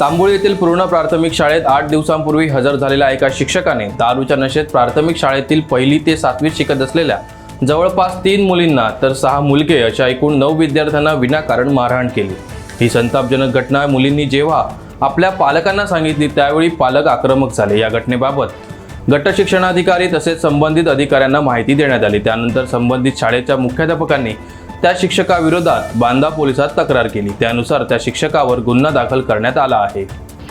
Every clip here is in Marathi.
तांबोळी येथील पूर्ण प्राथमिक शाळेत आठ दिवसांपूर्वी हजर झालेल्या एका शिक्षकाने दारूच्या नशेत प्राथमिक शाळेतील पहिली ते सातवीत शिकत असलेल्या जवळपास तीन मुलींना तर सहा मुलगे अशा एकूण नऊ विद्यार्थ्यांना विनाकारण मारहाण केली. ही संतापजनक घटना मुलींनी जेव्हा आपल्या पालकांना सांगितली त्यावेळी पालक आक्रमक झाले. या घटनेबाबत गट शिक्षणाधिकारी तसेच संबंधित अधिकाऱ्यांना माहिती देण्यात आली. त्यानंतर संबंधित शाळेच्या मुख्याध्यापकांनी त्या शिक्षकाविरोधात बांदा पोलिसात तक्रार केली. त्यानुसार त्या शिक्षकावर गुन्हा दाखल करण्यात आला आहे.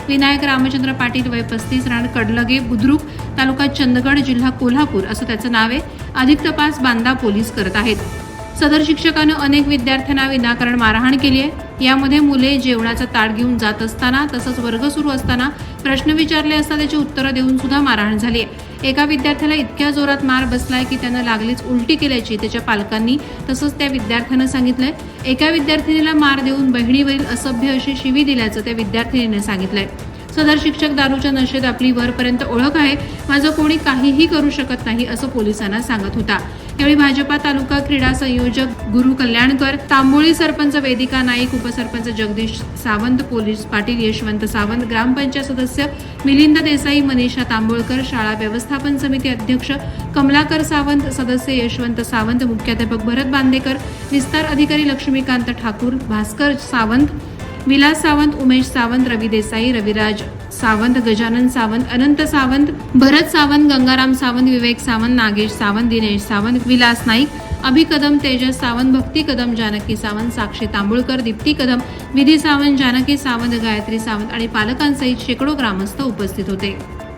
विनायक रामचंद्र पाटील वय पस्तीस राण कडलगे बुद्रुक तालुका चंदगड जिल्हा कोल्हापूर असं त्याचं नाव आहे. अधिक तपास बांदा पोलीस करत आहेत. सदर शिक्षकानं अनेक विद्यार्थ्यांना विनाकारण मारहाण केली आहे. यामध्ये मुले जेवणाचा ताट घेऊन जात असताना तसंच वर्ग सुरू असताना प्रश्न विचारले असता त्याची उत्तरं देऊन सुद्धा मारहाण झाली आहे. एका विद्यार्थ्याला इतक्या जोरात मार बसलाय की त्यानं लागलीच उलटी केल्याची त्याच्या पालकांनी तसंच त्या विद्यार्थ्यानं सांगितलंय. एका विद्यार्थिनीला मार देऊन बहिणीवरील असभ्य अशी शिवी दिल्याचं त्या विद्यार्थिनीने सांगितलंय. सदर शिक्षक दारूच्या नशेत आपली वरपर्यंत ओळख आहे. माझं कोणी काहीही करू शकत नाही असं पोलिसांना सांगत होता. यावेळी भाजपा तालुका क्रीडा संयोजक गुरु कल्याणकर तांबोळी सरपंच वेदिका नाईक उपसरपंच जगदीश सावंत पोलीस पाटील यशवंत सावंत ग्रामपंचायत सदस्य मिलिंद देसाई मनीषा तांबोळकर शाळा व्यवस्थापन समिती अध्यक्ष कमलाकर सावंत सदस्य यशवंत सावंत मुख्याध्यापक भरत बांदेकर विस्तार अधिकारी लक्ष्मीकांत ठाकूर भास्कर सावंत विलास सावंत उमेश सावंत रवी देसाई रविराज सावंत गजानन सावंत अनंत सावंत भरत सावंत गंगाराम सावंत विवेक सावंत नागेश सावंत दिनेश सावंत विलास नाईक अभि कदम तेजस सावंत भक्ती कदम जानकी सावंत साक्षी तांबुळकर दीप्ती कदम विधी सावंत जानकी सावंत गायत्री सावंत आणि पालकांसहित शेकडो ग्रामस्थ उपस्थित होते.